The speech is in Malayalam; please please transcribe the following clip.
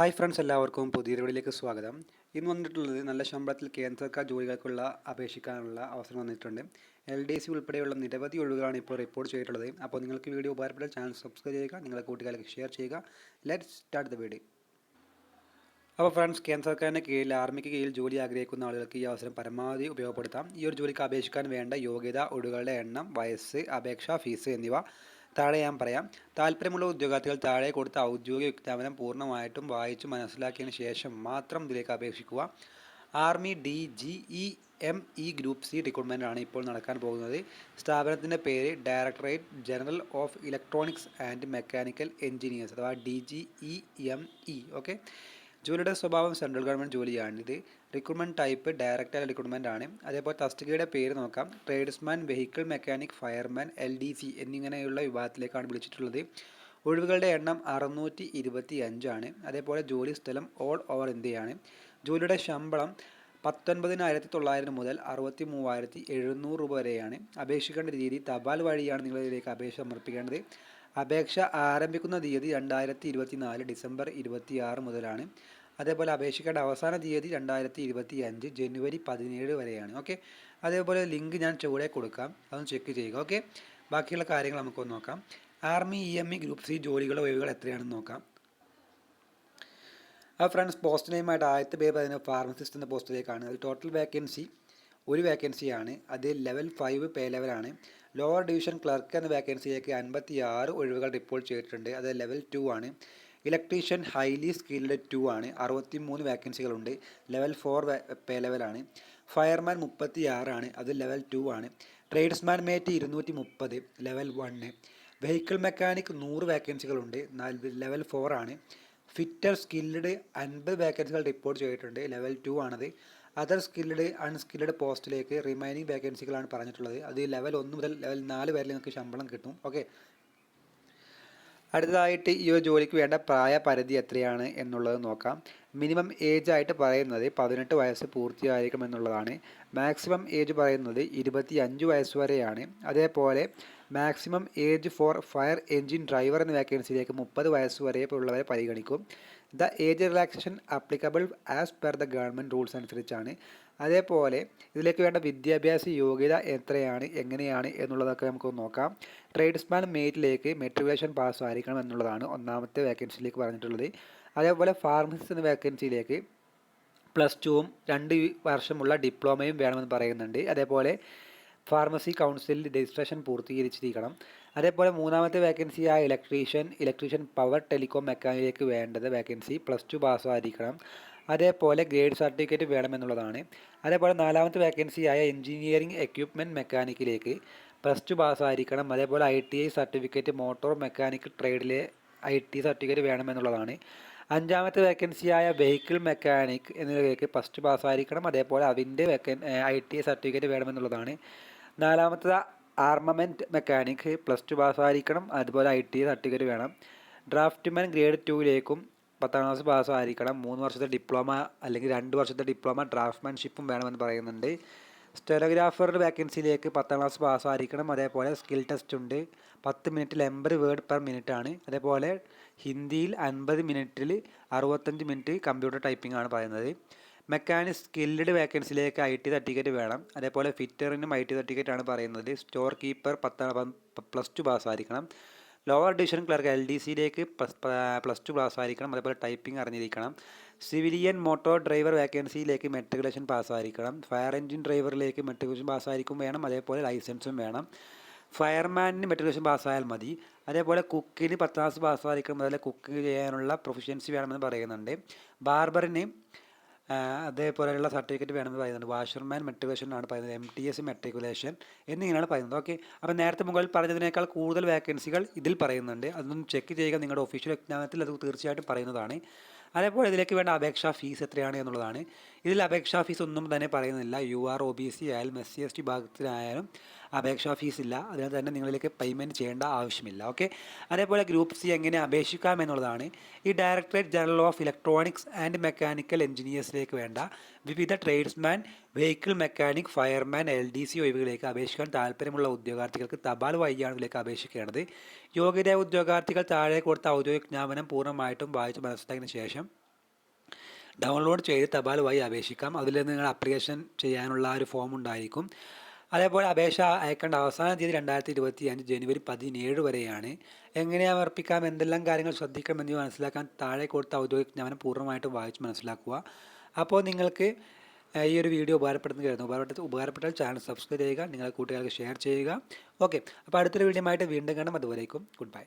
ഹായ് ഫ്രണ്ട്സ് എല്ലാവർക്കും പുതിയ വീഡിയോയിലേക്ക് സ്വാഗതം. ഇന്ന് വന്നിട്ടുള്ളത് നല്ല ശമ്പളത്തിൽ കേന്ദ്ര സർക്കാർ ജോലികൾക്കുള്ള അപേക്ഷിക്കാനുള്ള അവസരം വന്നിട്ടുണ്ട്. എൽ ഡി സി ഉൾപ്പെടെയുള്ള നിരവധി ഒഴിവുകളാണ് ഇപ്പോൾ റിപ്പോർട്ട് ചെയ്തിട്ടുള്ളത്. അപ്പോൾ നിങ്ങൾക്ക് വീഡിയോ ഉപകാരപ്പെട്ട ചാനൽ സബ്സ്ക്രൈബ് ചെയ്യുക നിങ്ങളുടെ കൂട്ടുകാർക്ക് ഷെയർ ചെയ്യുക. ലെറ്റ് സ്റ്റാർട്ട് ദ വീഡിയോ അപ്പോൾ ഫ്രണ്ട്സ് കേന്ദ്ര സർക്കാരിന്റെ കീഴിൽ ആർമിക്ക് കീഴിൽ ജോലി ആഗ്രഹിക്കുന്ന ആളുകൾക്ക് ഈ അവസരം പരമാവധി ഉപയോഗപ്പെടുത്താം. ഈ ഒരു ജോലിക്ക് അപേക്ഷിക്കാൻ വേണ്ട യോഗ്യത ഒഴിവുകളുടെ എണ്ണം വയസ്സ് അപേക്ഷ ഫീസ് എന്നിവ. താഴെ ഞാൻ പറയാം. താല്പര്യമുള്ള ഉദ്യോഗാർത്ഥികൾ താഴെ കൊടുത്ത ഔദ്യോഗിക വിജ്ഞാപനം പൂർണമായിട്ടും വായിച്ചു മനസ്സിലാക്കിയതിന് ശേഷം മാത്രം ഇതിലേക്ക് അപേക്ഷിക്കുക. Army D G E M E group C ആണ് ഇപ്പോൾ നടക്കാൻ പോകുന്നത്. സ്ഥാപനത്തിന്റെ പേര് directorate general of electronics and mechanical engineers അഥവാ D G E M E. Okay? ജോലിയുടെ സ്വഭാവം സെൻട്രൽ ഗവൺമെന്റ് ജോലിയാണിത്. റിക്രൂട്ട്മെന്റ് ടൈപ്പ് ഡയറക്റ്റ് റിക്രൂട്ട്മെന്റ് ആണ്. അതേപോലെ തസ്തികയുടെ പേര് നോക്കാം. Tradesman vehicle mechanic fireman L D C എന്നിങ്ങനെയുള്ള വിഭാഗത്തിലേക്കാണ് വിളിച്ചിട്ടുള്ളത്. ഒഴിവുകളുടെ എണ്ണം അറുന്നൂറ്റി ഇരുപത്തി അഞ്ചാണ് അതേപോലെ ജോലി സ്ഥലം ഓൾ ഓവർ ഇന്ത്യയാണ്. ജോലിയുടെ ശമ്പളം പത്തൊൻപതിനായിരത്തി തൊള്ളായിരം മുതൽ അറുപത്തി മൂവായിരത്തി എഴുന്നൂറ് രൂപ വരെയാണ് അപേക്ഷിക്കേണ്ട രീതി തപാൽ വഴിയാണ് നിങ്ങളിലേക്ക് അപേക്ഷ സമർപ്പിക്കേണ്ടത്. അപേക്ഷ ആരംഭിക്കുന്ന തീയതി രണ്ടായിരത്തി ഇരുപത്തി നാല് ഡിസംബർ ഇരുപത്തി ആറ് മുതലാണ്. അതേപോലെ അപേക്ഷിക്കേണ്ട അവസാന തീയതി രണ്ടായിരത്തി ഇരുപത്തി അഞ്ച് ജനുവരി പതിനേഴ് വരെയാണ്. ഓക്കെ? അതേപോലെ ലിങ്ക് ഞാൻ ചുവടെ കൊടുക്കാം. അതൊന്ന് ചെക്ക് ചെയ്യുക. ഓക്കെ? ബാക്കിയുള്ള കാര്യങ്ങൾ നമുക്കൊന്ന് നോക്കാം. Army E M E group C ജോലികളുടെ ഒഴിവുകൾ എത്രയാണെന്ന് നോക്കാം. ആ ഫ്രണ്ട്സ് പോസ്റ്റ് നെയിമായിട്ട് ആദ്യത്തെ പേര് പറയുന്നത് ഫാർമസിസ്റ്റ് എന്ന പോസ്റ്റിലേക്കാണ്. അത് ടോട്ടൽ വേക്കൻസി ഒരു വേക്കൻസിയാണ് അത് ലെവൽ ഫൈവ് പേ ലെവലാണ് ലോവർ ഡിവിഷൻ ക്ലർക്ക് എന്ന വേക്കൻസിയിലേക്ക് അൻപത്തി ആറ് ഒഴിവുകൾ റിപ്പോർട്ട് ചെയ്തിട്ടുണ്ട്. അത് ലെവൽ ടു ആണ്. ഇലക്ട്രീഷ്യൻ ഹൈലി സ്കിൽഡ് ടു ആണ്. അറുപത്തി മൂന്ന് വേക്കൻസികളുണ്ട് ലെവൽ ഫോർ പേ ലെവലാണ് ഫയർമാൻ മുപ്പത്തി ആറാണ് അത് ലെവൽ ടു ആണ്. ട്രേഡ്സ്മാൻ മേറ്റ് ഇരുന്നൂറ്റി മുപ്പത് ലെവൽ വണ്ണ് വെഹിക്കിൾ മെക്കാനിക് നൂറ് വേക്കൻസികളുണ്ട് ലെവൽ ഫോർ ആണ്. ഫിറ്റർ സ്കിൽഡ് അൻപത് വേക്കൻസികൾ റിപ്പോർട്ട് ചെയ്തിട്ടുണ്ട്. ലെവൽ ടു ആണത്. അതർ സ്കിൽഡ് അൺസ്കിൽഡ് പോസ്റ്റിലേക്ക് റിമൈനിങ് വേക്കൻസികളാണ് പറഞ്ഞിട്ടുള്ളത്. അത് ലെവൽ ഒന്ന് മുതൽ ലെവൽ നാല് വരെ നിങ്ങൾക്ക് ശമ്പളം കിട്ടും. ഓക്കെ അടുത്തതായിട്ട് ഈ ഒരു ജോലിക്ക് വേണ്ട പ്രായ പരിധി എത്രയാണ് എന്നുള്ളത് നോക്കാം. മിനിമം ഏജ് ആയിട്ട് പറയുന്നത് പതിനെട്ട് വയസ്സ് പൂർത്തിയായിരിക്കും എന്നുള്ളതാണ് മാക്സിമം ഏജ് പറയുന്നത് ഇരുപത്തി അഞ്ച് വയസ്സ് വരെയാണ്. അതേപോലെ maximum age for fire engine driver എന്ന വേക്കൻസിയിലേക്ക് മുപ്പത് വയസ്സ് വരെ ഉള്ളവരെ പരിഗണിക്കും. The age relaxation applicable as per the government rules അനുസരിച്ചാണ്. അതേപോലെ ഇതിലേക്ക് വേണ്ട വിദ്യാഭ്യാസ യോഗ്യത എത്രയാണ് എങ്ങനെയാണ് എന്നുള്ളതൊക്കെ നമുക്ക് നോക്കാം. ട്രേഡ്സ്മാൻ മേറ്റിലേക്ക് മെട്രിക്കുലേഷൻ പാസ് ആയിരിക്കണം എന്നുള്ളതാണ് ഒന്നാമത്തെ വേക്കൻസിയിലേക്ക് പറഞ്ഞിട്ടുള്ളത്. അതേപോലെ ഫാർമസിസ്റ്റ് എന്ന വേക്കൻസിയിലേക്ക് പ്ലസ് ടുവും രണ്ട് വർഷമുള്ള ഡിപ്ലോമയും വേണമെന്ന് പറയുന്നുണ്ട്. അതേപോലെ ഫാർമസി കൗൺസിലിൽ രജിസ്ട്രേഷൻ പൂർത്തീകരിച്ചിരിക്കണം. അതേപോലെ മൂന്നാമത്തെ വേക്കൻസി ആ ഇലക്ട്രീഷ്യൻ ഇലക്ട്രീഷ്യൻ പവർ ടെലികോം മെക്കാനിലേക്ക് വേണ്ടത് വേക്കൻസി പ്ലസ് ടു പാസ്സായിരിക്കണം അതേപോലെ ഗ്രേഡ് സർട്ടിഫിക്കറ്റ് വേണമെന്നുള്ളതാണ്. അതേപോലെ നാലാമത്തെ വേക്കൻസിയായ എഞ്ചിനീയറിംഗ് എക്യുപ്മെന്റ് മെക്കാനിക്കിലേക്ക് പ്ലസ് ടു പാസ്സായിരിക്കണം അതേപോലെ I T I certificate motor mechanic ട്രേഡിലെ I T certificate വേണമെന്നുള്ളതാണ്. അഞ്ചാമത്തെ വേക്കൻസിയായ വെഹിക്കിൾ മെക്കാനിക് എന്നിവയ്ക്ക് ഫസ്റ്റ് പാസ്സായിരിക്കണം അതേപോലെ അതിന്റെ വേക്കൻ ഐ ടി സർട്ടിഫിക്കറ്റ് വേണമെന്നുള്ളതാണ്. നാലാമത്തെ ആർമമെന്റ് മെക്കാനിക് പ്ലസ് ടു പാസ്സായിരിക്കണം അതുപോലെ ഐ ടി സർട്ടിഫിക്കറ്റ് വേണം. ഡ്രാഫ്റ്റ്മാൻ ഗ്രേഡ് ടുവിലേക്കും പത്താം ക്ലാസ് പാസ്സായിരിക്കണം മൂന്ന് വർഷത്തെ ഡിപ്ലോമ അല്ലെങ്കിൽ രണ്ട് വർഷത്തെ ഡിപ്ലോമ ഡ്രാഫ്റ്റ്മാൻഷിപ്പും വേണമെന്ന് പറയുന്നുണ്ട്. സ്റ്റെനോഗ്രാഫറുടെ വേക്കൻസിയിലേക്ക് പത്താം ക്ലാസ് പാസ്സായിരിക്കണം. അതേപോലെ സ്കിൽ ടെസ്റ്റ് ഉണ്ട്. പത്ത് മിനിറ്റിൽ എൺപത് വേർഡ് പെർ മിനിറ്റ് ആണ് അതേപോലെ ഹിന്ദിയിൽ അൻപത് മിനിറ്റിൽ അറുപത്തഞ്ച് മിനിറ്റ് കമ്പ്യൂട്ടർ ടൈപ്പിംഗ് ആണ് പറയുന്നത്. മെക്കാനിക് സ്കിൽഡ് വേക്കൻസിയിലേക്ക് ഐ ടി സർട്ടിഫിക്കറ്റ് വേണം. അതേപോലെ ഫിറ്ററിനും ഐ ടി സർട്ടിഫിക്കറ്റ് ആണ് പറയുന്നത്. സ്റ്റോർ കീപ്പർ പത്താം plus two പാസ്സായിരിക്കണം. Lower division clerk L D സിയിലേക്ക് പ്ലസ് പ്ലസ് ടു പാസ്സായിരിക്കണം. അതേപോലെ ടൈപ്പിംഗ് അറിഞ്ഞിരിക്കണം. സിവിലിയൻ മോട്ടോർ ഡ്രൈവർ വേക്കൻസിയിലേക്ക് മെട്രിക്കുലേഷൻ പാസ്സായിരിക്കണം. ഫയർ എഞ്ചിൻ ഡ്രൈവറിലേക്ക് മെട്രിക്കുലേഷൻ പാസ്സായിരിക്കും വേണം. അതേപോലെ ലൈസൻസും വേണം. ഫയർമാനിന് മെട്രിക്കുലേഷൻ പാസ്സായാൽ മതി. അതേപോലെ കുക്കിന് പത്താം ക്ലാസ് പാസ്സായിരിക്കണം. അതേപോലെ കുക്ക് ചെയ്യാനുള്ള പ്രൊഫഷ്യൻസി വേണമെന്ന് പറയുന്നുണ്ട്. ബാർബറിന് അതേപോലെയുള്ള സർട്ടിഫിക്കറ്റ് വേണമെന്ന് പറയുന്നത് വാഷർമാൻ മെട്രിക്കുലേഷനാണ് പറയുന്നത്. എം ടി എസ് മെട്രിക്കുലേഷൻ എന്നിങ്ങനെയാണ് പറയുന്നത്. ഓക്കെ അപ്പോൾ നേരത്തെ മുകളിൽ പറഞ്ഞതിനേക്കാൾ കൂടുതൽ വേക്കൻസികൾ ഇതിൽ പറയുന്നുണ്ട്. അതൊന്നും ചെക്ക് ചെയ്യുക നിങ്ങളുടെ ഒഫീഷ്യൽ വിജ്ഞാനത്തിൽ അത് തീർച്ചയായിട്ടും പറയുന്നതാണ്. അതേപോലെ ഇതിലേക്ക് വേണ്ട അപേക്ഷാ ഫീസ് എത്രയാണ് എന്നുള്ളതാണ്. ഇതിൽ അപേക്ഷാ ഫീസ് ഒന്നും തന്നെ പറയുന്നില്ല. U R O B C ആയാലും എസ് സി എസ് ടി ഭാഗത്തിനായാലും അപേക്ഷാ ഫീസ് ഇല്ല. അതിനാൽ തന്നെ നിങ്ങളിലേക്ക് പേയ്മെന്റ് ചെയ്യേണ്ട ആവശ്യമില്ല. ഓക്കെ അതേപോലെ ഗ്രൂപ്പ് സി എങ്ങനെ അപേക്ഷിക്കാം എന്നുള്ളതാണ്. ഈ directorate general of electronics and mechanical എഞ്ചിനീയേഴ്സിലേക്ക് വേണ്ട. വിവിധ tradesman vehicle mechanic fireman L D C ഒഴിവുകളിലേക്ക് അപേക്ഷിക്കാൻ താല്പര്യമുള്ള ഉദ്യോഗാർത്ഥികൾക്ക് തപാൽ വഴിയാണ് ഇതിലേക്ക് അപേക്ഷിക്കേണ്ടത്. യോഗ്യതയായ ഉദ്യോഗാർത്ഥികൾ താഴെ കൊടുത്ത ഔദ്യോഗിക വിജ്ഞാപനം പൂർണമായിട്ടും വായിച്ച് മനസ്സിലാക്കിയതിനു ശേഷം ഡൗൺലോഡ് ചെയ്ത് തപാൽ വഴി അപേക്ഷിക്കാം. അതിൽ നിങ്ങൾ അപ്ലിക്കേഷൻ ചെയ്യാനുള്ള ഒരു ഫോം ഉണ്ടായിരിക്കും. അതേപോലെ അപേക്ഷ അയക്കേണ്ട അവസാന തീയതി രണ്ടായിരത്തി ഇരുപത്തി അഞ്ച് ജനുവരി പതിനേഴ് വരെയാണ്. എങ്ങനെ അർപ്പിക്കാം എന്തെല്ലാം കാര്യങ്ങൾ ശ്രദ്ധിക്കണം എന്നിവ മനസ്സിലാക്കാൻ താഴെ കൊടുത്ത ഔദ്യോഗിക ഞാൻ പൂർണമായിട്ട് വായിച്ച് മനസ്സിലാക്കുക. അപ്പോൾ നിങ്ങൾക്ക് ഈ ഒരു വീഡിയോ ഉപകാരപ്പെടുന്ന കരുതുന്നു. ഉപകാരപ്പെട്ട ഉപകാരപ്പെട്ടാൽ ചാനൽ സബ്സ്ക്രൈബ് ചെയ്യുക നിങ്ങളുടെ കൂട്ടുകാർക്ക് ഷെയർ ചെയ്യുക. ഓക്കെ അപ്പോൾ അടുത്തൊരു വീഡിയോ ആയിട്ട് വീണ്ടും കാണാം. അതുവരേക്കും ഗുഡ് ബൈ